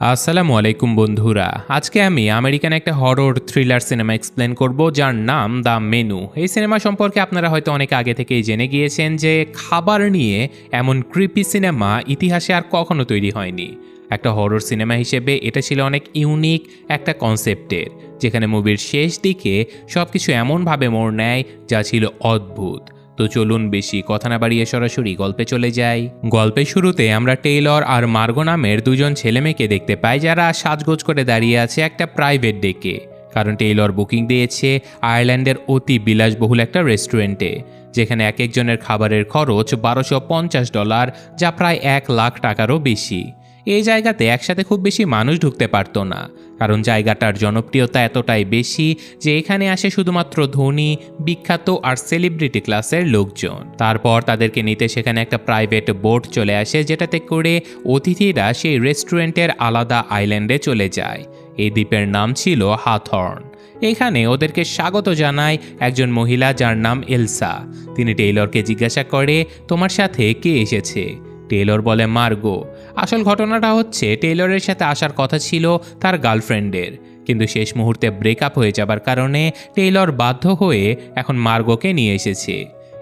আসসালামু আলাইকুম বন্ধুরা। আজকে আমি আমেরিকান একটা হরর থ্রিলার সিনেমা এক্সপ্লেন করব, যার নাম দ্য মেনু। এই সিনেমা সম্পর্কে আপনারা হয়তো অনেক আগে থেকেই জেনে গিয়েছেন যে খাবার নিয়ে এমন ক্রিপি সিনেমা ইতিহাসে আর কখনো তৈরি হয়নি। একটা হরর সিনেমা হিসেবে এটা ছিল অনেক ইউনিক একটা কনসেপ্টের যেখানে মুভির শেষ দিকে সব কিছু এমনভাবে মোড় নেয় যা ছিল অদ্ভুত। তো চলুন বেশি কথা না বাড়িয়ে সরাসরি গল্পে চলে যাই। গল্পের শুরুতে আমরা টেইলর আর মার্গো নামের দুজন ছেলেমেয়েকে দেখতে পাই যারা সাজগোজ করে দাঁড়িয়ে আছে একটা প্রাইভেট ডেকে। কারণ টেইলর বুকিং দিয়েছে আয়ারল্যান্ডের অতি বিলাসবহুল একটা রেস্টুরেন্টে, যেখানে এক একজনের খাবারের খরচ বারোশো পঞ্চাশ ডলার, যা প্রায় এক লাখ টাকারও বেশি। এই জায়গাতে একসাথে খুব বেশি মানুষ ঢুকতে পারতো না। কারণ জায়গাটার জনপ্রিয়তা এতটাই বেশি যে এখানে আসে শুধুমাত্র ধনী, বিখ্যাত আর সেলিব্রিটি ক্লাসের লোকজন। তারপর তাদেরকে নিতে সেখানে একটা প্রাইভেট বোট চলে আসে যেটাতে করে অতিথিরা সেই রেস্টুরেন্টের আলাদা আইল্যান্ডে চলে যায়। এই দ্বীপের নাম ছিল হাথর্ন। এখানে ওদেরকে স্বাগত জানায় একজন মহিলা যার নাম এলসা। তিনি টেইলরকে জিজ্ঞাসা করে, তোমার সাথে কে এসেছে? টেইলর বলে মার্গো। আসল ঘটনাটা হচ্ছে টেইলরের সাথে আসার কথা ছিল তার গার্লফ্রেন্ডের। কিন্তু শেষ মুহূর্তে ব্রেকআপ হয়ে যাবার কারণে টেইলর বাধ্য হয়ে এখন মার্গোকে নিয়ে এসেছে।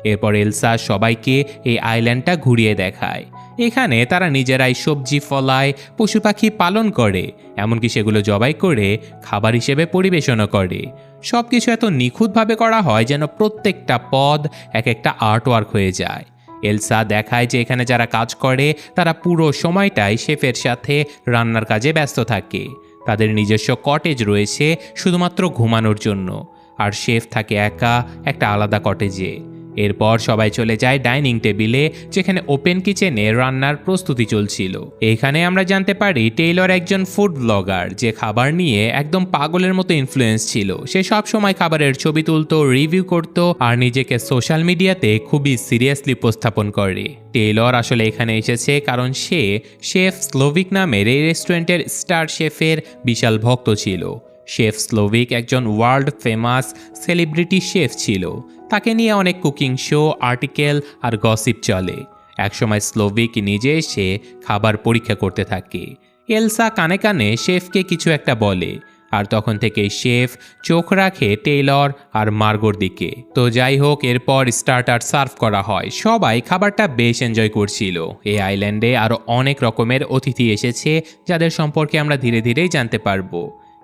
এরপর এলসা সবাইকে এই আইল্যান্ডটা ঘুরিয়ে দেখায়। এখানে তারা নিজেরাই সবজি ফলায়, পশু পাখি পালন করে, এমনকি সেগুলো জবাই করে খাবার হিসেবে পরিবেশনও করে। সব কিছু এত নিখুঁতভাবে করা হয় যেন প্রত্যেকটা পদ এক একটা আর্টওয়ার্ক হয়ে যায়। এলসা দেখায় যে এখানে যারা কাজ করে, তারা পুরো সময়টাই শেফের সাথে রান্নার কাজে ব্যস্ত থাকে। তাদের নিজস্ব কটেজ রয়েছে শুধুমাত্র ঘুমানোর জন্য। আর শেফ থাকে একা একটা আলাদা কটেজে এরপর সবাই চলে যায় ডাইনিং টেবিলে, যেখানে ওপেন কিচেনে রান্নার প্রস্তুতি চলছিল। এখানে আমরা জানতে পারি টেইলর একজন ফুড ব্লগার, যে খাবার নিয়ে একদম পাগলের মতো ইনফ্লুয়েন্স ছিল। সে সব সময় খাবারের ছবি তুলতো রিভিউ করত, আর নিজেকে সোশ্যাল মিডিয়াতে খুবই সিরিয়াসলি উপস্থাপন করে। টেইলর আসলে এখানে এসেছে কারণ সে শেফ স্লোভিক নামের এই রেস্টুরেন্টের স্টার শেফের বিশাল ভক্ত ছিল। শেফ স্লোভিক একজন ওয়ার্ল্ড ফেমাস সেলিব্রিটি শেফ ছিল। তাকে নিয়ে অনেক কুকিং শো, আর্টিকেল আর গসিপ চলে। একসময় স্লোভিক নিজে এসে খাবার পরীক্ষা করতে থাকে। এলসা কানে কানে শেফকে কিছু একটা বলে, আর তখন থেকে শেফ চোখ রাখে টেইলর আর মার্গোর দিকে। তো যাই হোক, এরপর স্টার্টার সার্ভ করা হয়। সবাই খাবারটা বেশ এনজয় করছিল। এই আইল্যান্ডে আরও অনেক রকমের অতিথি এসেছে, যাদের সম্পর্কে আমরা ধীরে ধীরেই জানতে পারব।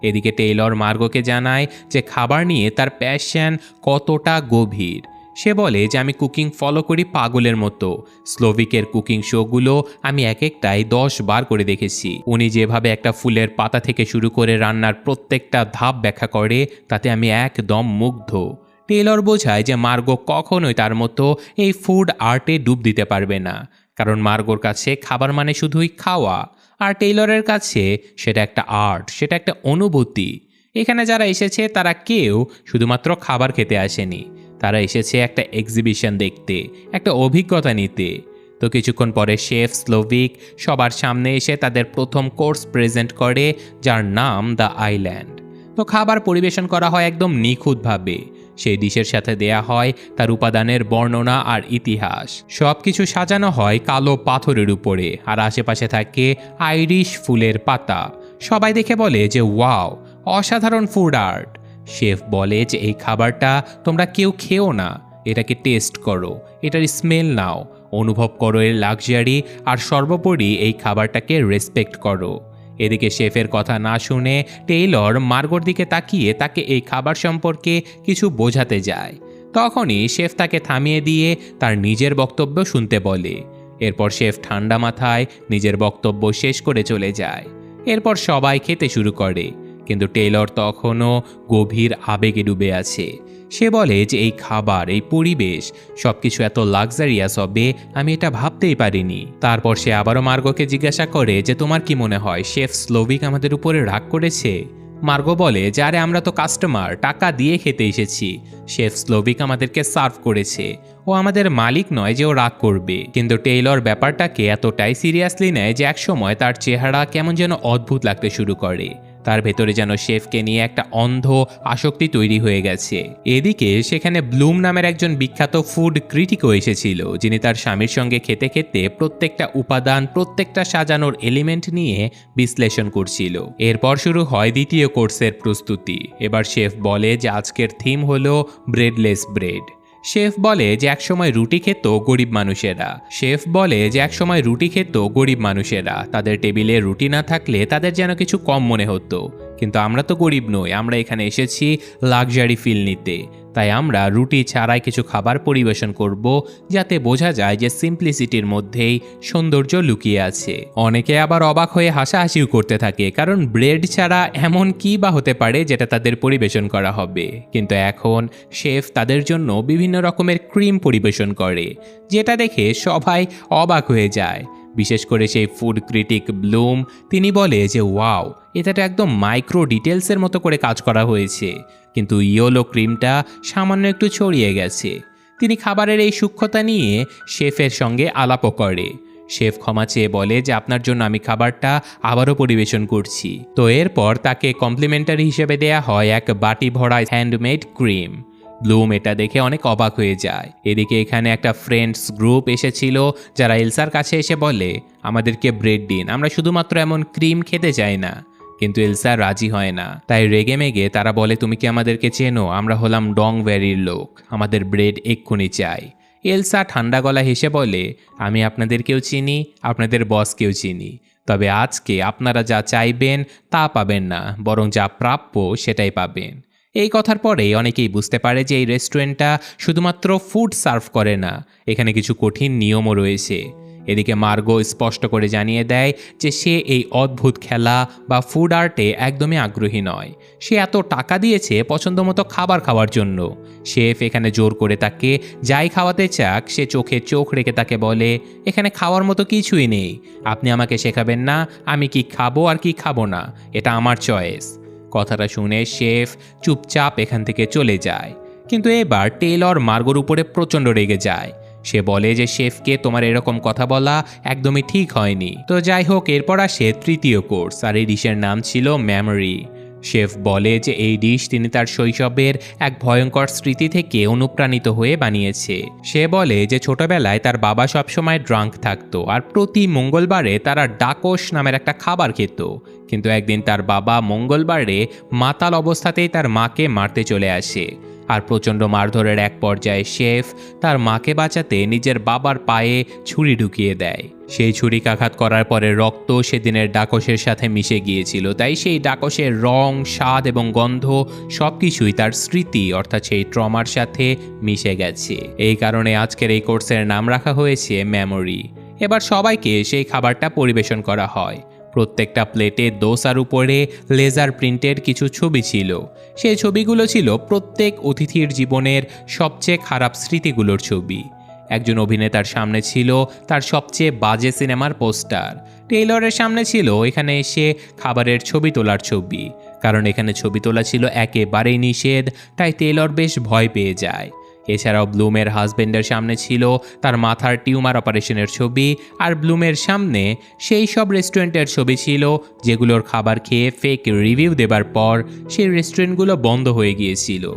এদিকে টেইলর মার্গোকে জানায় যে খাবার নিয়ে তার প্যাশন কতটা গভীর। সে বলে যে, আমি কুকিং ফলো করি পাগলের মতো। স্লোভিকের কুকিং শোগুলো আমি এক একটাই দশ বার করে দেখেছি। উনি যেভাবে একটা ফুলের পাতা থেকে শুরু করে রান্নার প্রত্যেকটা ধাপ ব্যাখ্যা করে, তাতে আমি একদম মুগ্ধ। টেইলর বোঝায় যে, মার্গো কখনোই তার মতো এই ফুড আর্টে ডুব দিতে পারবে না। কারণ মার্গোর কাছে খাবার মানে শুধুই খাওয়া, আর টেইলরের কাছে সেটা একটা আর্ট, সেটা একটা অনুভূতি। এখানে যারা এসেছে, তারা কেউ শুধুমাত্র খাবার খেতে আসেনি। তারা এসেছে একটা এক্সিবিশন দেখতে, একটা অভিজ্ঞতা নিতে। তো কিছুক্ষণ পরে শেফ স্লোভিক সবার সামনে এসে তাদের প্রথম কোর্স প্রেজেন্ট করে, যার নাম দ্য আইল্যান্ড। তো খাবার পরিবেশন করা হয় একদম নিখুঁতভাবে। সেই ডিশের সাথে দেয়া হয় তার উপাদানের বর্ণনা আর ইতিহাস। সব কিছু সাজানো হয় কালো পাথরের উপরে, আর আশেপাশে থাকে আইরিশ ফুলের পাতা। সবাই দেখে বলে যে, ওয়াও, অসাধারণ ফুড আর্ট! শেফ বলে যে, এই খাবারটা তোমরা কেউ খেও না, এটাকে টেস্ট করো, এটার স্মেল নাও, অনুভব করো এর লাক্সারি, আর সর্বোপরি এই খাবারটাকে রেসপেক্ট করো। এদিকে শেফের কথা না শুনে টেইলর মার্গোর দিকে তাকিয়ে তাকে এই খাবার সম্পর্কে কিছু বোঝাতে যায়। তখনই শেফ তাকে থামিয়ে দিয়ে তার নিজের বক্তব্য শুনতে বলে। এরপর শেফ ঠান্ডা মাথায় নিজের বক্তব্য শেষ করে চলে যায়। এরপর সবাই খেতে শুরু করে। কিন্তু টেইলর তখনও গভীর আবেগে ডুবে আছে। সে বলে যে এই খাবার, এই পরিবেশ সবকিছু এত লাক্সারিয়াস হবে, আমি এটা ভাবতেই পারিনি। তারপর সে আবারও মার্গকে জিজ্ঞাসা করে যে, তোমার কি মনে হয়, শেফ স্লোভিক আমাদের উপরে রাগ করেছে? মার্গো বলে, যে আরে, আমরা তো কাস্টমার, টাকা দিয়ে খেতে এসেছি। শেফ স্লোভিক আমাদেরকে সার্ভ করেছে। ও আমাদের মালিক নয় যে ও রাগ করবে। কিন্তু টেইলর ব্যাপারটাকে এতটাই সিরিয়াসলি নেয় যে একসময় তার চেহারা কেমন যেন অদ্ভুত লাগতে শুরু করে। তার ভেতরে যেন শেফকে নিয়ে একটা অন্ধ আসক্তি তৈরি হয়ে গেছে। এদিকে সেখানে ব্লুম নামের একজন বিখ্যাত ফুড ক্রিটিকও এসেছিল, যিনি তার স্বামীর সঙ্গে খেতে খেতে প্রত্যেকটা উপাদান, প্রত্যেকটা সাজানোর এলিমেন্ট নিয়ে বিশ্লেষণ করছিল। এরপর শুরু হয় দ্বিতীয় কোর্সের প্রস্তুতি। এবার শেফ বলে যে আজকের থিম হলো ব্রেডলেস ব্রেড শেফ বলে যে একসময় রুটি খেত গরিব মানুষেরা। শেফ বলে যে একসময় রুটি খেত গরিব মানুষেরা। তাদের টেবিলে রুটি না থাকলে তাদের যেন কিছু কম মনে হতো। কিন্তু আমরা তো গরিব নই, আমরা এখানে এসেছি লাক্সারি ফিল নিতে। তাই আমরা রুটি ছাড়াই কিছু খাবার পরিবেশন করব, যাতে বোঝা যায় যে সিম্পলিসিটির মধ্যেই সৌন্দর্য লুকিয়ে আছে। অনেকে আবার অবাক হয়ে হাসাহাসিও করতে থাকে, কারণ ব্রেড ছাড়া এমন কি বা হতে পারে যেটা তাদের পরিবেশন করা হবে? কিন্তু এখন শেফ তাদের জন্য বিভিন্ন রকমের ক্রিম পরিবেশন করে, যেটা দেখে সবাই অবাক হয়ে যায়। বিশেষ করে সেই ফুড ক্রিটিক ব্লুম, তিনি বলে যে, ওয়াও এটা একদম মাইক্রো ডিটেলসের মতো করে কাজ করা হয়েছে। কিন্তু ইয়োলো ক্রিমটা সামান্য একটু ছড়িয়ে গেছে। তিনি খাবারের এই সূক্ষ্মতা নিয়ে শেফের সঙ্গে আলাপও করে। শেফ ক্ষমা চেয়ে বলে যে আপনার জন্য আমি খাবারটা আবারও পরিবেশন করছি। তো এরপর তাকে কমপ্লিমেন্টারি হিসেবে দেয়া হয় এক বাটি ভরা হ্যান্ডমেড ক্রিম। ব্লুম এটা দেখে অনেক অবাক হয়ে যায়। এদিকে এখানে একটা ফ্রেন্ডস গ্রুপ এসেছিল যারা এলসার কাছে এসে বলে, আমাদেরকে ব্রেড দিন, আমরা শুধুমাত্র এমন ক্রিম খেতে চাই না। কিন্তু এলসা রাজি হয় না। তাই রেগে মেগে তারা বলে, তুমি কি আমাদেরকে চেনো? আমরা হলাম ডং ভ্যারির লোক। আমাদের ব্রেড এক্ষুনি চাই। এলসা ঠান্ডা গলা হেসে বলে, আমি আপনাদেরকেও চিনি, আপনাদের বসকেও চিনি। তবে আজকে আপনারা যা চাইবেন তা পাবেন না, বরং যা প্রাপ্য সেটাই পাবেন। এই কথার পরে অনেকেই বুঝতে পারে যে এই রেস্টুরেন্টটা শুধুমাত্র ফুড সার্ভ করে না, এখানে কিছু কঠিন নিয়মও রয়েছে। এদিকে মার্গো স্পষ্ট করে জানিয়ে দেয় যে সে এই অদ্ভুত খেলা বা ফুড আর্টে একদমই আগ্রহী নয়। সে এত টাকা দিয়েছে পছন্দ মতো খাবার খাওয়ার জন্য। শেফ এখানে জোর করে তাকে যাই খাওয়াতে চাক, সে চোখে চোখ রেখে তাকে বলে, এখানে খাওয়ার মতো কিছুই নেই। আপনি আমাকে শেখাবেন না, আমি কি খাব আর কি খাব না। এটা আমার চয়েস কথাটা শুনে শেফ চুপচাপ এখান থেকে চলে যায়। কিন্তু এবার টেলর মার্গোর উপরে প্রচণ্ড রেগে যায়। সে বলে যে, শেফকে তোমার এরকম কথা বলা একদমই ঠিক হয়নি। তো যাই হোক, এরপর আসে তৃতীয় কোর্স, আর এই ডিশের নাম ছিল মেমোরি। শেফ বলে যে, এই ডিশ তিনি তার শৈশবের এক ভয়ঙ্কর স্মৃতি থেকে অনুপ্রাণিত হয়ে বানিয়েছে। সে বলে যে, ছোটবেলায় তার বাবা সবসময় ড্রাঙ্ক থাকতো, আর প্রতি মঙ্গলবারে তারা ডাকোস নামের একটা খাবার খেত। কিন্তু একদিন তার বাবা মঙ্গলবারে মাতাল অবস্থাতেই তার মাকে মারতে চলে আসে। আর প্রচণ্ড মারধরের এক পর্যায়ে শেফ তার মাকে বাঁচাতে নিজের বাবার পায়ে ছুরি ঢুকিয়ে দেয়। সেই ছুরিকাঘাত করার পরে রক্ত সেদিনের ডাকসের সাথে মিশে গিয়েছিল। তাই সেই ডাকসের রং, স্বাদ এবং গন্ধ সব কিছুই তার স্মৃতি, অর্থাৎ সেই ট্রমার সাথে মিশে গেছে। এই কারণে আজকের এই কোর্সের নাম রাখা হয়েছে মেমোরি। এবার সবাইকে সেই খাবারটা পরিবেশন করা হয়। প্রত্যেকটা প্লেটে দোসার উপরে লেজার প্রিন্টের কিছু ছবি ছিল। সেই ছবিগুলো ছিল প্রত্যেক অতিথির জীবনের সবচেয়ে খারাপ স্মৃতিগুলোর ছবি। একজন অভিনেতার সামনে ছিল তার সবচেয়ে বাজে সিনেমার পোস্টার। টেইলরের সামনে ছিল এখানে এসে খাবারের ছবি তোলার ছবি। কারণ এখানে ছবি তোলা ছিল একেবারেই নিষেধ, তাই টেইলর বেশ ভয় পেয়ে যায়। এছাড়াও ব্লুমের হাজবেন্ডের সামনে ছিল তার মাথার টিউমার অপারেশনের ছবি আর ব্লুমের সামনে সেই সব রেস্টুরেন্টের ছবি ছিল যেগুলোর খাবার খেয়ে ফেক রিভিউ দেবার পর সেই রেস্টুরেন্টগুলো বন্ধ হয়ে গিয়েছিল।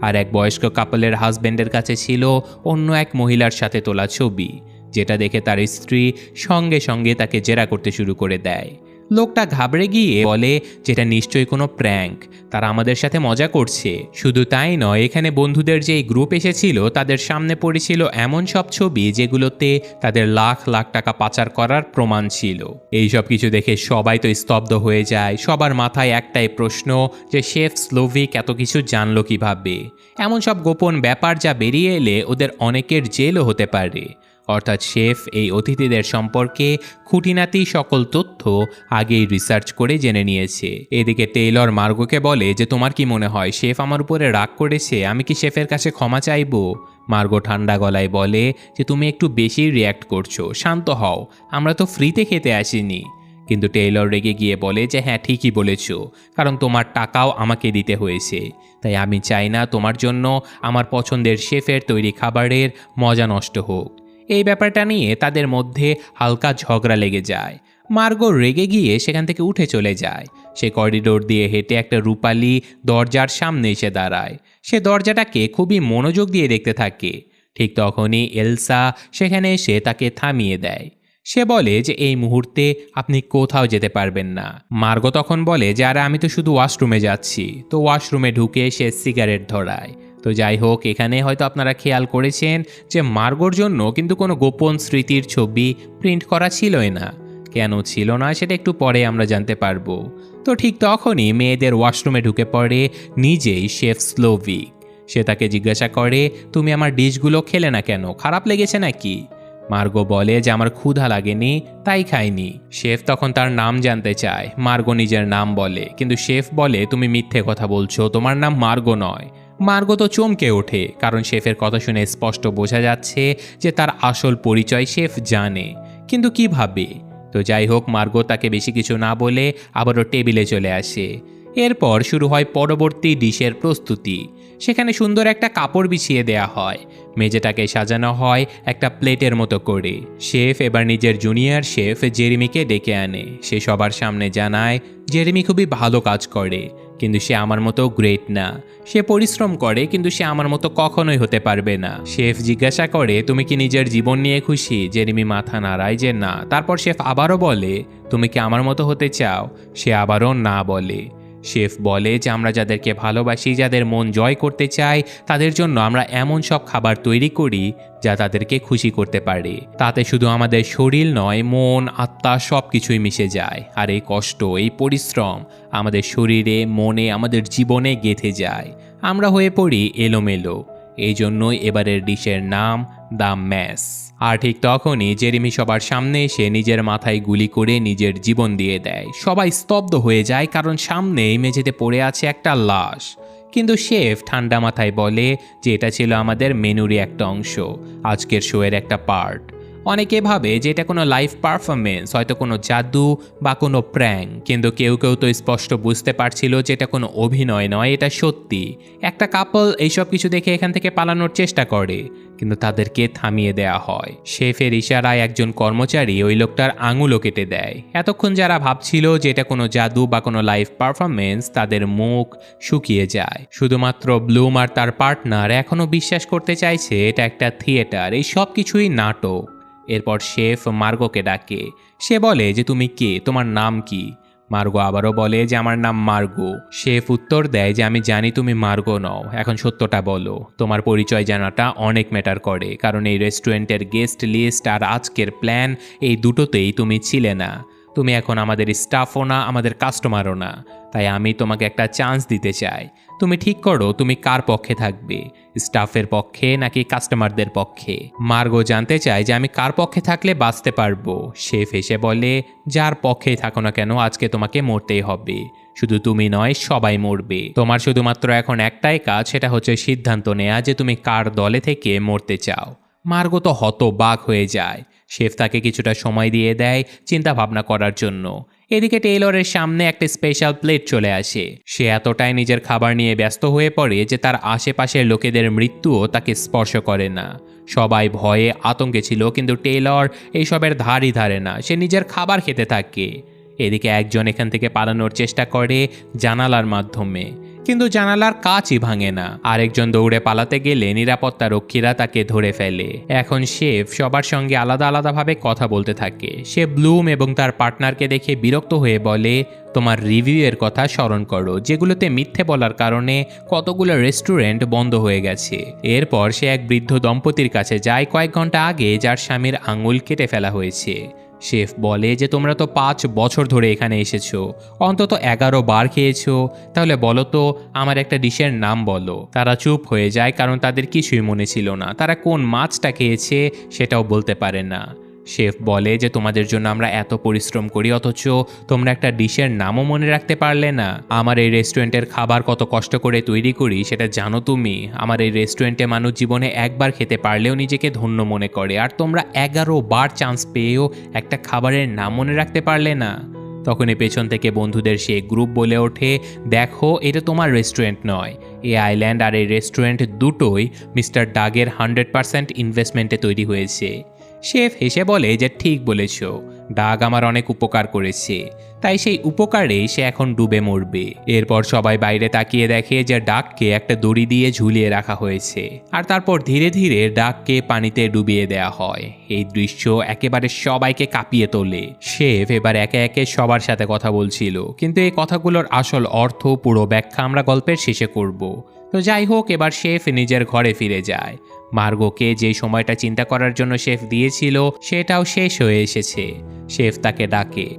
আর এক বয়স্ক কাপলের হাজবেন্ডের কাছে ছিল অন্য এক মহিলার সাথে তোলা ছবি, যেটা দেখে তার স্ত্রী সঙ্গে সঙ্গে তাকে জেরা করতে শুরু করে দেয়। লোকটা ঘাবড়ে গিয়ে বলে, যেটা নিশ্চয়ই কোনো প্র্যাঙ্ক তারা আমাদের সাথে মজা করছে। শুধু তাই নয়, এখানে বন্ধুদের যে গ্রুপ এসেছিল, তাদের সামনে পড়েছিল এমন সব ছবি যেগুলোতে তাদের লাখ লাখ টাকা পাচার করার প্রমাণ ছিল। এই সব কিছু দেখে সবাই তো স্তব্ধ হয়ে যায়। সবার মাথায় একটাই প্রশ্ন, যে শেফ স্লোভিক এত কিছু জানলো কীভাবে? এমন সব গোপন ব্যাপার যা বেরিয়ে এলে ওদের অনেকের জেলও হতে পারে। অর্থাৎ শেফ এই অতিথিদের সম্পর্কে খুঁটিনাটি সকল তথ্য আগেই রিসার্চ করে জেনে নিয়েছে। এদিকে টেইলর মার্গোকে বলে যে, তোমার কি মনে হয় শেফ আমার উপরে রাগ করেছে? আমি কি শেফের কাছে ক্ষমা চাইব? মার্গো ঠান্ডা গলায় বলে যে, তুমি একটু বেশি রিয়্যাক্ট করছ। শান্ত হও। আমরা তো ফ্রিতে খেতে আসিনি। কিন্তু টেইলর রেগে গিয়ে বলে যে হ্যাঁ ঠিকই বলেছ। কারণ তোমার টাকাও আমাকে দিতে হয়েছে। তাই আমি চাই না তোমার জন্য আমার পছন্দের শেফের তৈরি খাবারের মজা নষ্ট হোক। এই ব্যাপারটা নিয়ে তাদের মধ্যে হালকা ঝগড়া লেগে যায়। মার্গো রেগে গিয়ে সেখান থেকে উঠে চলে যায়। সে করিডোর দিয়ে হেঁটে একটা রূপালি দরজার সামনে এসে দাঁড়ায়। সে দরজাটাকে খুবই মনোযোগ দিয়ে দেখতে থাকে। ঠিক তখনই এলসা সেখানে এসে তাকে থামিয়ে দেয়। সে বলে যে, এই মুহূর্তে আপনি কোথাও যেতে পারবেন না। মার্গো তখন বলে যে, আরে, আমি তো শুধু ওয়াশরুমে যাচ্ছি। তো ওয়াশরুমে ঢুকে সে সিগারেট ধরায়। তো যাই হোক, এখানে হয়তো আপনারা খেয়াল করেছেন যে মার্গোর জন্য কিন্তু কোনো গোপন স্মৃতির ছবি প্রিন্ট করা ছিলই না। কেন ছিল না সেটা একটু পরে আমরা জানতে পারব। তো ঠিক তখনই মেয়েদের ওয়াশরুমে ঢুকে পড়ে নিজেই শেফ স্লোভিক। সে তাকে জিজ্ঞাসা করে, তুমি আমার ডিশগুলো খেলে না কেন? খারাপ লেগেছে নাকি? মার্গো বলে যে, আমার ক্ষুধা লাগেনি, তাই খাইনি। শেফ তখন তার নাম জানতে চায়, মার্গো নিজের নাম বলে। কিন্তু শেফ বলে, তুমি মিথ্যে কথা বলছো, তোমার নাম মার্গো নয়। মার্গো তো চমকে ওঠে, কারণ শেফের কথা শুনে স্পষ্ট বোঝা যাচ্ছে যে তার আসল পরিচয় শেফ জানে। কিন্তু কীভাবে তো যাই হোক, মার্গো তাকে বেশি কিছু না বলে আবারও টেবিলে চলে আসে। এরপর শুরু হয় পরবর্তী ডিশের প্রস্তুতি। সেখানে সুন্দর একটা কাপড় বিছিয়ে দেয়া হয়। মেঝেটাকে সাজানো হয় একটা প্লেটের মতো করে। শেফ এবার নিজের জুনিয়র শেফ জেরিমিকে ডেকে আনে। সে সবার সামনে জানায়, জেরিমি খুবই ভালো কাজ করে। কিন্তু সে আমার মতো গ্রেট না। সে পরিশ্রম করে, কিন্তু সে আমার মতো কখনোই হতে পারবে না। শেফ জিজ্ঞাসা করে, তুমি কি নিজের জীবন নিয়ে খুশি? জেরিমি মাথা নাড়ায় যে, না। তারপর শেফ আবারও বলে, তুমি কি আমার মতো হতে চাও? সে আবারও না বলে। শেফ বলে যে, আমরা যাদেরকে ভালোবাসি, যাদের মন জয় করতে চাই, তাদের জন্য আমরা এমন সব খাবার তৈরি করি যা তাদেরকে খুশি করতে পারে। তাতে শুধু আমাদের শরীর নয়, মন, আত্মা সব কিছুই মিশে যায়। আর এই কষ্ট, এই পরিশ্রম আমাদের শরীরে, মনে, আমাদের জীবনে গেঁথে যায়। আমরা হয়ে পড়ি এলোমেলো। এই জন্যই এবারের ডিশের নাম, দ্য ম্যাস। আর ঠিক তখনই জেরিমি সবার সামনে এসে নিজের মাথায় গুলি করে নিজের জীবন দিয়ে দেয়। সবাই স্তব্ধ হয়ে যায় কারণ সামনেই মেঝেতে পড়ে আছে একটা লাশ। কিন্তু শেফ ঠান্ডা মাথায় বলে যে এটা ছিল আমাদের মেনুরই একটা অংশ, আজকের শোয়ের একটা পার্ট অনেকে ভাবে যে এটা কোনো লাইভ পারফরমেন্স হয়তো কোনো জাদু বা কোনো প্র্যাং কিন্তু কেউ কেউ তো স্পষ্ট বুঝতে পারছিল যে এটা কোনো অভিনয় নয়, এটা সত্যি। একটা কাপল এইসব কিছু দেখে এখান থেকে পালানোর চেষ্টা করে, কিন্তু তাদেরকে থামিয়ে দেয়া হয়। শেফের ইশারায় একজন কর্মচারী ওই লোকটার আঙুলও কেটে দেয়। এতক্ষণ যারা ভাবছিল যে এটা কোনো জাদু বা কোনো লাইভ পারফরমেন্স তাদের মুখ শুকিয়ে যায়। শুধুমাত্র ব্লুম আর তার পার্টনার এখনও বিশ্বাস করতে চাইছে এটা একটা থিয়েটার এই সব কিছুই নাটক। এরপর শেফ মার্গোকে ডাকে। সে বলে যে, তুমি কে? তোমার নাম কি? মার্গো আবারও বলে যে, আমার নাম মার্গো। শেফ উত্তর দেয় যে, আমি জানি তুমি মার্গো নও। এখন সত্যটা বলো। তোমার পরিচয় জানাটা অনেক ম্যাটার করে, কারণ এই রেস্টুরেন্টের গেস্ট লিস্ট আর আজকের প্ল্যান এই দুটোতেই তুমি ছিলে না। তুমি এখন আমাদের স্টাফও না, আমাদের কাস্টমারও না। তাই আমি তোমাকে একটা চান্স দিতে চাই। তুমি ঠিক করো, তুমি কার পক্ষে থাকবে? স্টাফের পক্ষে নাকি কাস্টমারদের পক্ষে? মার্গো জানতে চায় যে আমি কার পক্ষে থাকলে বাঁচতে পারব। শেফ এসে বলে, যার পক্ষেই থাকো না কেন, আজকে তোমাকে মরতেই হবে। শুধু তুমি নয়, সবাই মরবে। তোমার শুধুমাত্র এখন একটাই কাজ, সেটা হচ্ছে সিদ্ধান্ত নেয়া যে তুমি কার দলে থেকে মরতে চাও। মার্গো তো হতবাক হয়ে যায়। শেফ তাকে কিছুটা সময় দিয়ে দেয় চিন্তা ভাবনা করার জন্য। এদিকে টেইলরের সামনে একটা স্পেশাল প্লেট চলে আসে। সে এতটাই নিজের খাবার নিয়ে ব্যস্ত হয়ে পড়ে যে তার আশেপাশের লোকেদের মৃত্যুও তাকে স্পর্শ করে না। সবাই ভয়ে আতঙ্কে ছিল কিন্তু টেইলর এইসবের ধারই ধারে না, সে নিজের খাবার খেতে থাকে। এদিকে একজন এখান থেকে পালানোর চেষ্টা করে জানালার মাধ্যমে। কিন্তু জানালার কাজই ভাঙে না। আরেকজন দৌড়ে পালাতে গেলে নিরাপত্তা রক্ষীরা তাকে ধরে ফেলে। এখন শেফ সবার সঙ্গে আলাদা আলাদাভাবে কথা বলতে থাকে। সে ব্লুম এবং তার পার্টনারকে দেখে বিরক্ত হয়ে বলে, তোমার রিভিউয়ের কথা স্মরণ করো, যেগুলোতে মিথ্যে বলার কারণে কতগুলো রেস্টুরেন্ট বন্ধ হয়ে গেছে। এরপর সে এক বৃদ্ধ দম্পতির কাছে যায় কয়েক ঘণ্টা আগে, যার স্বামীর আঙুল কেটে ফেলা হয়েছে। শেফ বলে যে, তোমরা তো পাঁচ বছর ধরে এখানে এসেছ। অন্তত এগারো বার খেয়েছো। তাহলে বলো তো, আমার একটা ডিশের নাম বলো। তারা চুপ হয়ে যায়, কারণ তাদের কিছুই মনে ছিল না। তারা কোন মাছটা খেয়েছে সেটাও বলতে পারে না। শেফ বলে যে তোমাদের জন্য আমরা এত পরিশ্রম করি, অথচ তোমরা একটা ডিশের নামও মনে রাখতে পারলে না। আমার এই রেস্টুরেন্টের খাবার কত কষ্ট করে তৈরি করি, সেটা জানো তুমি। আমার এই রেস্টুরেন্টে মানুষ জীবনে একবার খেতে পারলেও নিজেকে ধন্য মনে করে, আর তোমরা এগারো বার চান্স পেয়েও একটা খাবারের নাম মনে রাখতে পারলে না। তখনই পেছন থেকে বন্ধুদের সে গ্রুপ বলে ওঠে, দেখো, এটা তোমার রেস্টুরেন্ট নয়। এই আইল্যান্ড আর এই রেস্টুরেন্ট দুটোই মিস্টার ডাগের হান্ড্রেড পার্সেন্ট ইনভেস্টমেন্টে তৈরি হয়েছে। শেফ হেসে বলে যে, ঠিক বলেছ। ডাক আমার অনেক উপকার করেছে। তাই সেই উপকারে সে এখন ডুবে মরবে। এরপর সবাই বাইরে তাকিয়ে দেখে যে ডাককে একটা দড়ি দিয়ে ঝুলিয়ে রাখা হয়েছে। আর তারপর ধীরে ধীরে ডাককে পানিতে ডুবিয়ে দেয়া হয়। এই দৃশ্য একেবারে সবাইকে কাঁপিয়ে তোলে। শেফ এবার একে একে সবার সাথে কথা বলছিল। কিন্তু এই কথাগুলোর আসল অর্থ পুরো ব্যাখ্যা আমরা গল্পের শেষে করব। তো যাই হোক, এবার শেফ নিজের ঘরে ফিরে যায়। মার্গোকে যে সময়টা চিন্তা করার জন্য শেফ দিয়েছিল, সেটাও শেষ হয়ে এসেছে। শেফ তাকে ডাকে।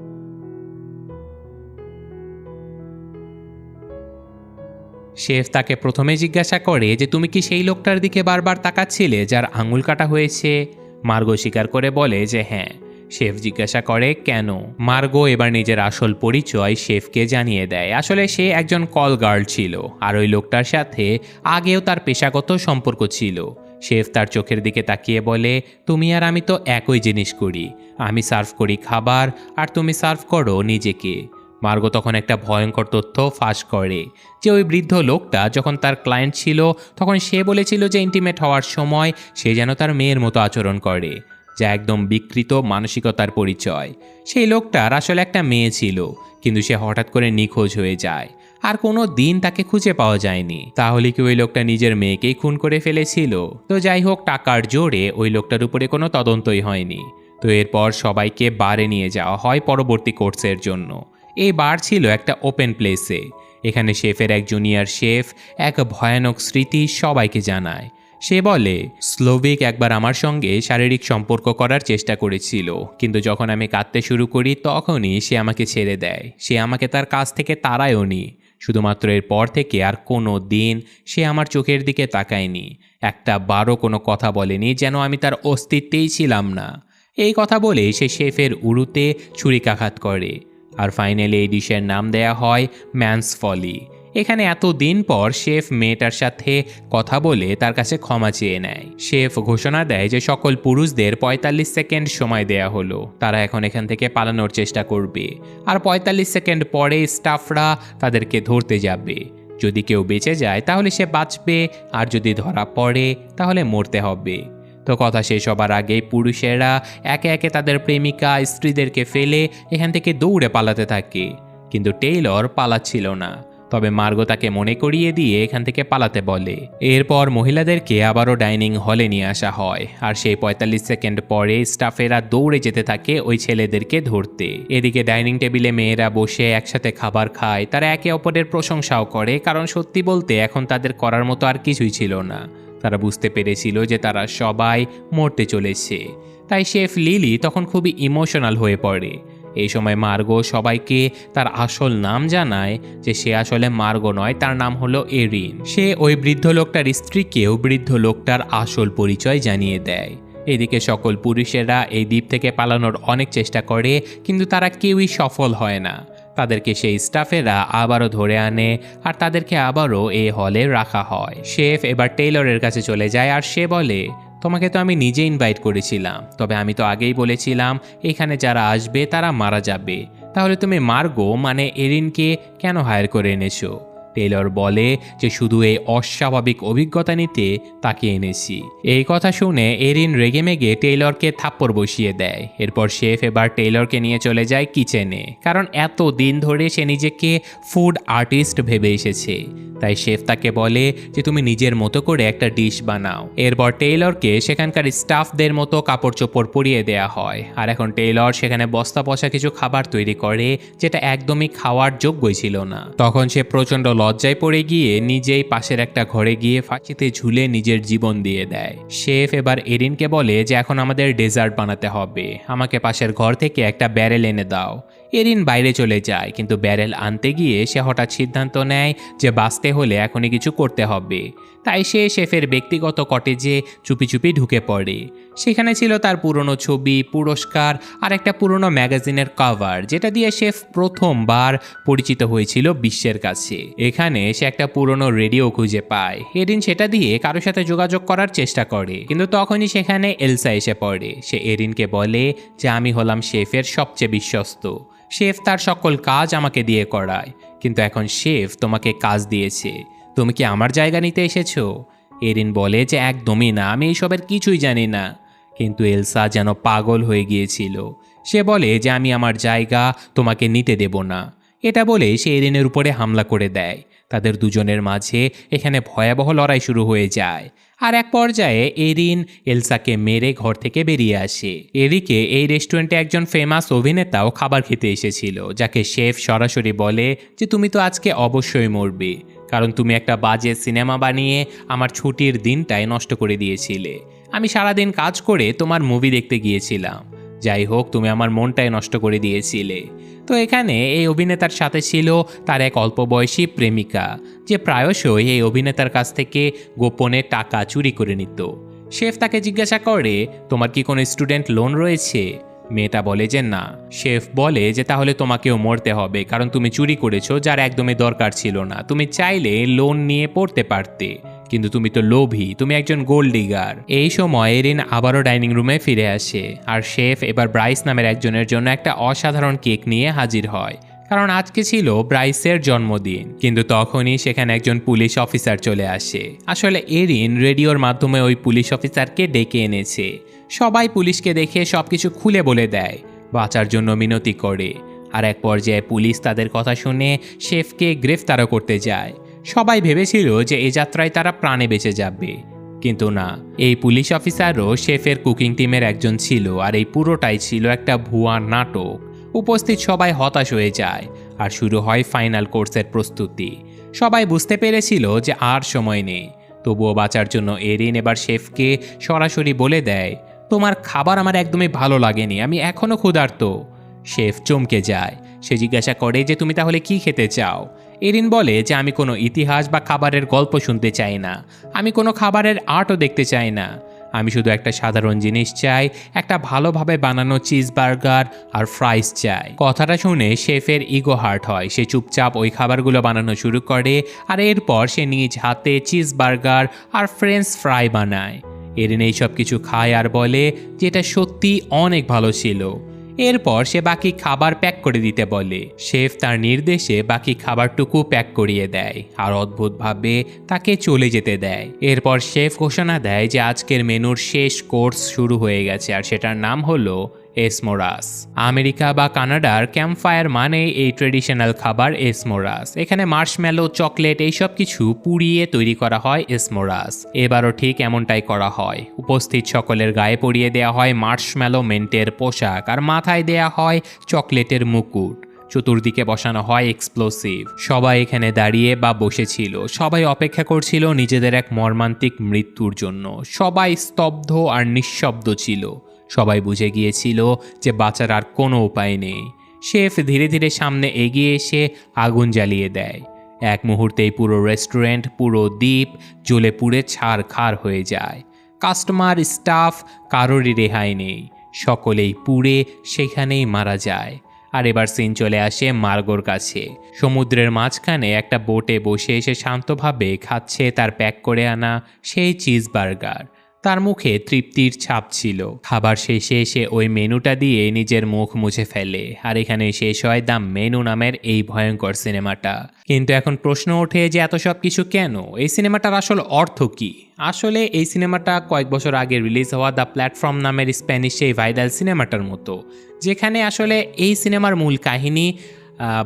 শেফ তাকে প্রথমে জিজ্ঞাসা করে যে, তুমি কি সেই লোকটার দিকে বারবার তাকাচ্ছিলে যার আঙুল কাটা হয়েছে? মার্গো স্বীকার করে বলে যে হ্যাঁ। শেফ জিজ্ঞাসা করে, কেন? মার্গো এবার নিজের আসল পরিচয় শেফকে জানিয়ে দেয়। আসলে সে একজন কল গার্ল ছিল, আর ওই লোকটার সাথে আগেও তার পেশাগত সম্পর্ক ছিল। শেফ তার চোখের দিকে তাকিয়ে বলে, তুমি আর আমি তো একই জিনিস করি। আমি সার্ভ করি খাবার আর তুমি সার্ভ করো নিজেকে। মার্গো তখন একটা ভয়ঙ্কর তথ্য ফাঁস করে যে ওই বৃদ্ধ লোকটা যখন তার ক্লায়েন্ট ছিল, তখন সে বলেছিল যে ইন্টিমেট হওয়ার সময় সে যেন তার মেয়ের মতো আচরণ করে, যা একদম বিকৃত মানসিকতার পরিচয়। সেই লোকটার আসলে একটা মেয়ে ছিল, কিন্তু সে হঠাৎ করে নিখোঁজ হয়ে যায়। আর কোনো দিন তাকে খুঁজে পাওয়া যায়নি। তাহলে কি ওই লোকটা নিজের মেয়েকেই খুন করে ফেলেছিল? তো যাই হোক, টাকার জোরে ওই লোকটার উপরে কোনো তদন্তই হয়নি। তো এরপর সবাইকে বারে নিয়ে যাওয়া হয় পরবর্তী কোর্সের জন্য। এই বার ছিল একটা ওপেন প্লেসে। এখানে শেফের এক জুনিয়র শেফ এক ভয়ানক স্মৃতি সবাইকে জানায়। সে বলে স্লোভিক একবার আমার সঙ্গে শারীরিক সম্পর্ক করার চেষ্টা করেছিল, কিন্তু যখন আমি কাঁদতে শুরু করি তখনই সে আমাকে ছেড়ে দেয়। সে আমাকে তার কাছ থেকে তাড়ায়ও নি। শুধুমাত্র এর পর থেকে আর কোনো দিন সে আমার চোখের দিকে তাকায়নি। একটা বারো কোনো কথা বলেনি যেন আমি তার অস্তিত্বেই ছিলাম না। এই কথা বলে সে শেফের উড়ুতে ছুরিকাঘাত করে। আর ফাইনালি এই ডিশের নাম দেয়া হয় ম্যান্স ফলি। এখানে এত দিন পর শেফ মেয়েটার সাথে কথা বলে তার কাছে ক্ষমা চেয়ে নেয়। শেফ ঘোষণা দেয় যে সকল পুরুষদের পঁয়তাল্লিশ সেকেন্ড সময় দেয়া হলো। তারা এখন এখান থেকে পালানোর চেষ্টা করবে। আর পঁয়তাল্লিশ সেকেন্ড পরে স্টাফরা তাদেরকে ধরতে যাবে। যদি কেউ বেঁচে যায়, তাহলে সে বাঁচবে। আর যদি ধরা পড়ে, তাহলে মরতে হবে। তো কথা শেষ হবার আগে পুরুষেরা একে একে তাদের প্রেমিকা, স্ত্রীদেরকে ফেলে এখান থেকে দৌড়ে পালাতে থাকে। কিন্তু টেইলর পালাচ্ছিল না। তবে মার্গো তাকে মনে করিয়ে দিয়ে এখান থেকে পালাতে বলে। এরপর মহিলাদেরকে আবারও ডাইনিং হলে নিয়ে আসা হয়, আর সেই পঁয়তাল্লিশ সেকেন্ড পরে স্টাফেরা দৌড়ে যেতে থাকে ওই ছেলেদেরকে ধরতে। এদিকে ডাইনিং টেবিলে মেয়েরা বসে একসাথে খাবার খায়, তারা একে অপরের প্রশংসাও করে, কারণ সত্যি বলতে এখন তাদের করার মতো আর কিছুই ছিল না। তারা বুঝতে পেরেছিল যে তারা সবাই মরতে চলেছে। তাই শেফ লিলি তখন খুবই ইমোশনাল হয়ে পড়ে। এই সময় মার্গো সবাইকে তার আসল নাম জানায় যে সে আসলে মার্গো নয়, তার নাম হলো এরিন। সে ওই বৃদ্ধ লোকটার স্ত্রীকেও বৃদ্ধ লোকটার আসল পরিচয় জানিয়ে দেয়। এদিকে সকল পুরুষেরা এই দ্বীপ থেকে পালানোর অনেক চেষ্টা করে, কিন্তু তারা কেউই সফল হয় না। তাদেরকে সেই স্টাফেরা আবারও ধরে আনে আর তাদেরকে আবারও এই হলে রাখা হয়। শেফ এবার টেইলরের কাছে চলে যায় আর সে বলে তোমাকে তো আমি নিজে ইনভাইট করেছিলাম। তবে আমি তো আগেই বলেছিলাম, এখানে যারা আসবে তারা মারা যাবে। তাহলে তুমি মার্গো মানে এরিনকে কেন হায়ার করে এনেছো? টেইলর বলে যে শুধু এই অস্বাভাবিক অভিজ্ঞতা নিতে তাকে এনেছি। এই কথা শুনে এরিন রেগেমেগে টেইলরকে থাপ্পড় বসিয়ে দেয়। এরপর শেফ এবার টেইলরকে নিয়ে চলে যায় কিচেনে, কারণ এত দিন ধরে সে নিজেকে ফুড আর্টিস্ট ভেবে এসেছে। তাই শেফ তাকে বলে যে তুমি নিজের মতো করে একটা ডিশ বানাও। এরপর টেইলরকে সেখানকার স্টাফদের মতো কাপড় চোপড় পরিয়ে দেয়া হয়। আর এখন টেইলর সেখানে বস্তা পচা কিছু খাবার তৈরি করে, যেটা একদমই খাওয়ার যোগ্যই ছিল না। তখন সে প্রচণ্ড লজ্জায় পড়ে গিয়ে নিজেই পাশের একটা ঘরে গিয়ে ফাঁসিতে ঝুলে নিজের জীবন দিয়ে দেয়। শেফ এবার এরিনকে বলে যে, এখন আমাদের ডেজার্ট বানাতে হবে। আমাকে পাশের ঘর থেকে একটা ব্যারেল এনে দাও। এরিন বাইরে চলে যায়, কিন্তু ব্যারেল আনতে গিয়ে সে হঠাৎ সিদ্ধান্ত নেয় যে, বাঁচতে হলে এখনই কিছু করতে হবে। তাই সে শেফের ব্যক্তিগত কটেজে চুপি চুপি ঢুকে পড়ে। সেখানে ছিল তার পুরনো ছবি, পুরস্কার আর একটা পুরনো ম্যাগাজিনের কভার যেটা দিয়ে শেফ প্রথমবার পরিচিত হয়েছিল বিশ্বের কাছে। এখানে সে একটা পুরনো রেডিও খুঁজে পায়। এদিন সেটা দিয়ে কারোর সাথে যোগাযোগ করার চেষ্টা করে। কিন্তু তখনই সেখানে এলসা এসে পড়ে। সে এরিনকে বলে যে, আমি হলাম শেফের সবচেয়ে বিশ্বস্ত। শেফ তার সকল কাজ আমাকে দিয়ে করায়। কিন্তু এখন শেফ তোমাকে কাজ দিয়েছে। তুমি কি আমার জায়গা নিতে এসেছ? এরিন বলে যে একদমই না, আমি এইসবের কিছুই জানি না। কিন্তু এলসা যেন পাগল হয়ে গিয়েছিল। সে বলে যে আমি আমার জায়গা তোমাকে নিতে দেব না। এটা বলে সে এরিনের উপরে হামলা করে দেয়। তাদের দুজনের মাঝে এখানে ভয়াবহ লড়াই শুরু হয়ে যায়। আর এক পর্যায়ে এরিন এলসাকে মেরে ঘর থেকে বেরিয়ে আসে। এদিকে এই রেস্টুরেন্টে একজন ফেমাস অভিনেতাও খাবার খেতে এসেছিল, যাকে শেফ সরাসরি বলে যে, তুমি তো আজকে অবশ্যই মরবে। কারণ তুমি একটা বাজে সিনেমা বানিয়ে আমার ছুটির দিনটাই নষ্ট করে দিয়েছিলে। আমি সারাদিন কাজ করে তোমার মুভি দেখতে গিয়েছিলাম। যাই হোক, তুমি আমার মনটাই নষ্ট করে দিয়েছিলে। তো এখানে এই অভিনেতার সাথে ছিল তার এক অল্প বয়সী প্রেমিকা, যে প্রায়শই এই অভিনেতার কাছ থেকে গোপনে টাকা চুরি করে নিত। শেফ তাকে জিজ্ঞাসা করে, তোমার কি কোনো স্টুডেন্ট লোন রয়েছে? মেয়েটা বলে যে, না। শেফ বলে যে, তাহলে তোমাকেও মরতে হবে, কারণ তুমি চুরি করেছ, যার একদমই দরকার ছিল না। তুমি চাইলে লোন নিয়ে পড়তে পারতে, কিন্তু তুমি তো লোভী, তুমি একজন গোল্ড ডিগার। এই সময় এরিন আবারও ডাইনিং রুমে ফিরে আসে, আর শেফ এবার ব্রাইস নামের একজনের জন্য একটা অসাধারণ কেক নিয়ে হাজির হয়। কারণ আজকে ছিল ব্রাইসের জন্মদিন, কিন্তু তখনই সেখানে একজন পুলিশ অফিসার চলে আসে। আসলে এরিন রেডিওর মাধ্যমে ওই পুলিশ অফিসারকে ডেকে এনেছে। সবাই পুলিশকে দেখে সবকিছু খুলে বলে দেয়, বাঁচার জন্য মিনতি করে। আর এক পর্যায়ে পুলিশ তাদের কথা শুনে শেফকে গ্রেফতারও করতে যায়। সবাই ভেবেছিল যে এ যাত্রায় তারা প্রাণে বেঁচে যাবে। কিন্তু না, এই পুলিশ অফিসারও শেফের কুকিং টিমের একজন ছিল, আর এই পুরোটাই ছিল একটা ভুয়া নাটক। উপস্থিত সবাই হতাশ হয়ে যায়, আর শুরু হয় ফাইনাল কোর্সের প্রস্তুতি। সবাই বুঝতে পেরেছিল যে আর সময় নেই। তবুও বাঁচার জন্য এরিন এবার শেফকে সরাসরি বলে দেয়, তোমার খাবার আমার একদমই ভালো লাগেনি, আমি এখনও ক্ষুধার্ত। শেফ চমকে যায়, সে জিজ্ঞাসা করে যে, তুমি তাহলে কি খেতে চাও? এরিন বলে যে, আমি কোনো ইতিহাস বা খাবারের গল্প শুনতে চাই না, আমি কোনো খাবারের আর্টও দেখতে চাই না। আমি শুধু একটা সাধারণ জিনিস চাই, একটা ভালোভাবে বানানো চিজ বার্গার আর ফ্রাইস চাই। কথাটা শুনে শেফের ইগো হার্ট হয়। সে চুপচাপ ওই খাবারগুলো বানানো শুরু করে আর এরপর সে নিজ হাতে চিজ বার্গার আর ফ্রেঞ্চ ফ্রাই বানায়। এরিন এই সব কিছু খায় আর বলে যে এটা সত্যি অনেক ভালো ছিল। এরপর সে বাকি খাবার প্যাক করে দিতে বলে। শেফ তার নির্দেশে বাকি খাবারটুকু প্যাক করিয়ে দেয় আর অদ্ভুতভাবে তাকে চলে যেতে দেয়। এরপর শেফ ঘোষণা দেয় যে আজকের মেনুর শেষ কোর্স শুরু হয়ে গেছে আর সেটার নাম হলো এসমোরাস আমেরিকা বা কানাডার ক্যাম্পফায়ার মানে এই ট্রেডিশনাল খাবার এসমোরাস এখানে মার্শম্যালো চকলেট এইসব কিছু পুড়িয়ে তৈরি করা হয় এসমোরাস এবারও ঠিক এমনটাই করা হয়। উপস্থিত সকলের গায়ে পরিয়ে দেওয়া হয় মার্শম্যালো মেন্টের পোশাক আর মাথায় দেয়া হয় চকলেটের মুকুট। চতুর্দিকে বসানো হয় এক্সপ্লোসিভ। সবাই এখানে দাঁড়িয়ে বা বসেছিল। সবাই অপেক্ষা করছিল নিজেদের এক মর্মান্তিক মৃত্যুর জন্য। সবাই স্তব্ধ আর নিঃশব্দ ছিল। সবাই বুঝে গিয়েছিল যে বাঁচার আর কোনো উপায় নেই। শেফ ধীরে ধীরে সামনে এগিয়ে এসে আগুন জ্বালিয়ে দেয়। এক মুহূর্তেই পুরো রেস্টুরেন্ট, পুরো দ্বীপ জ্বলে পুড়ে ছাড় খার হয়ে যায়। কাস্টমার, স্টাফ কারোরই রেহাই নেই। সকলেই পুড়ে সেখানেই মারা যায়। আর এবার সিন চলে আসে মার্গোর কাছে। সমুদ্রের মাঝখানে একটা বোটে বসে এসে শান্তভাবে খাচ্ছে তার প্যাক করে আনা সেই চিজ বার্গার। তার মুখে তৃপ্তির ছাপ ছিল। খাবার শেষে সে ওই মেনুটা দিয়ে নিজের মুখ মুছে ফেলে। আর এখানে শেষ হয় দ্য মেনু নামের এই ভয়ঙ্কর সিনেমাটা। কিন্তু এখন প্রশ্ন ওঠে যে এত সব কিছু কেন? এই সিনেমাটার আসল অর্থ কি? আসলে এই সিনেমাটা কয়েক বছর আগে রিলিজ হওয়া দ্য প্ল্যাটফর্ম নামের স্প্যানিশ সেই ভাইরাল সিনেমাটার মতো। যেখানে আসলে এই সিনেমার মূল কাহিনী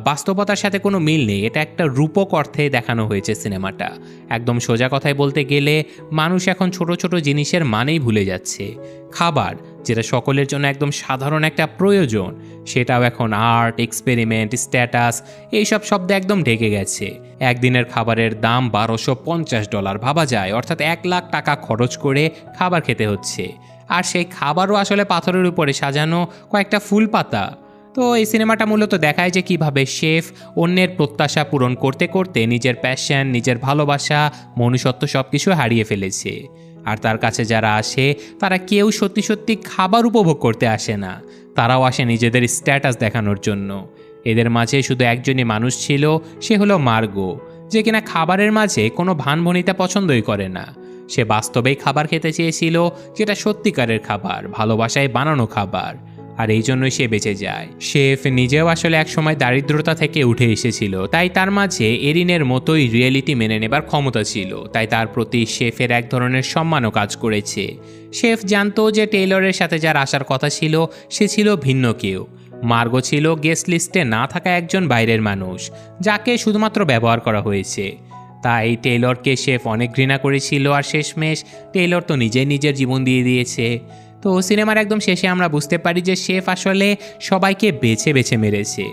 বাস্তবতার সাথে কোনো মিল নেই। এটা একটা রূপক অর্থে দেখানো হয়েছে সিনেমাটা। একদম সোজা কথায় বলতে গেলে, মানুষ এখন ছোট ছোট জিনিসের মানেই ভুলে যাচ্ছে। খাবার, যেটা সকলের জন্য একদম সাধারণ একটা প্রয়োজন, সেটাও এখন আর্ট, এক্সপেরিমেন্ট, স্ট্যাটাস, এইসব শব্দে একদম ঢেকে গেছে। একদিনের খাবারের দাম বারোশো পঞ্চাশ ডলার ভাবা যায়, অর্থাৎ এক লাখ টাকা খরচ করে খাবার খেতে হচ্ছে। আর সেই খাবারও আসলে পাথরের উপরে সাজানো কয়েকটা ফুল পাতা। তো এই সিনেমাটা মূলত দেখায় যে কীভাবে শেফ অন্যের প্রত্যাশা পূরণ করতে করতে নিজের প্যাশন নিজের ভালোবাসা, মনুষ্যত্ব সব কিছু হারিয়ে ফেলেছে। আর তার কাছে যারা আসে, তারা কেউ সত্যি সত্যি খাবার উপভোগ করতে আসে না। তারাও আসে নিজেদের স্ট্যাটাস দেখানোর জন্য। এদের মাঝে শুধু একজনই মানুষ ছিল, সে হলো মার্গো, যে কিনা খাবারের মাঝে কোনো ভানভনিতা পছন্দই করে না। সে বাস্তবেই খাবার খেতে চেয়েছিল, যেটা সত্যিকারের খাবার, ভালোবাসায় বানানো খাবার। আর এই জন্যই সে বেঁচে যায়। শেফ নিজেও আসলে একসময় দারিদ্রতা থেকে উঠে এসেছিল, তাই তার মাঝে এরিনের মতোই রিয়েলিটি মেনে নেবার ক্ষমতা ছিল, তাই তার প্রতি শেফের এক ধরনের সম্মানও কাজ করেছে। শেফ জানতো যে টেইলরের সাথে যার আসার কথা ছিল, সে ছিল ভিন্ন কেউ। মার্গো ছিল গেস্ট লিস্টে না থাকা একজন বাইরের মানুষ, যাকে শুধুমাত্র ব্যবহার করা হয়েছে। তাই টেইলরকে শেফ অনেক ঘৃণা করেছিল আর শেষমেশ টেইলর তো নিজেই নিজের জীবন দিয়ে দিয়েছে। তো সিনেমার একদম শেষে আমরা বুঝতে পারি যে শেফ আসলে সবাইকে বেছে বেছে মেরেছে।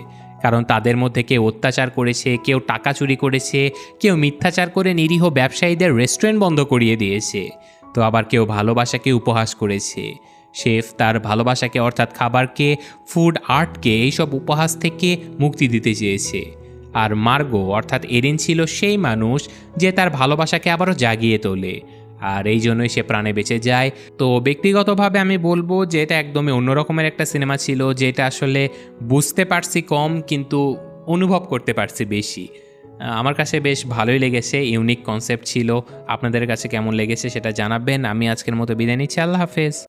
কারণ তাদের মধ্যে কেউ অত্যাচার করেছে, কেউ টাকা চুরি করেছে, কেউ মিথ্যাচার করে নিরীহ ব্যবসায়ীদের রেস্টুরেন্ট বন্ধ করিয়ে দিয়েছে। তো আবার কেউ ভালোবাসাকে উপহাস করেছে। শেফ তার ভালোবাসাকে অর্থাৎ খাবারকে, ফুড আর্টকে, এইসব উপহাস থেকে মুক্তি দিতে চেয়েছে। আর মার্গো অর্থাৎ এরিন ছিল সেই মানুষ যে তার ভালোবাসাকে আবারও জাগিয়ে তোলে। আর এই জন্যই সে প্রাণে বেঁচে যায়। তো ব্যক্তিগতভাবে আমি বলব যে এটা একদমই অন্যরকমের একটা সিনেমা ছিল, যেটা আসলে বুঝতে পারছি কম, কিন্তু অনুভব করতে পারছি বেশি। আমার কাছে বেশ ভালোই লেগেছে, ইউনিক কনসেপ্ট ছিল। আপনাদের কাছে কেমন লেগেছে সেটা জানাবেন। আমি আজকের মতো বিদায় নিচ্ছি। আল্লাহ হাফেজ।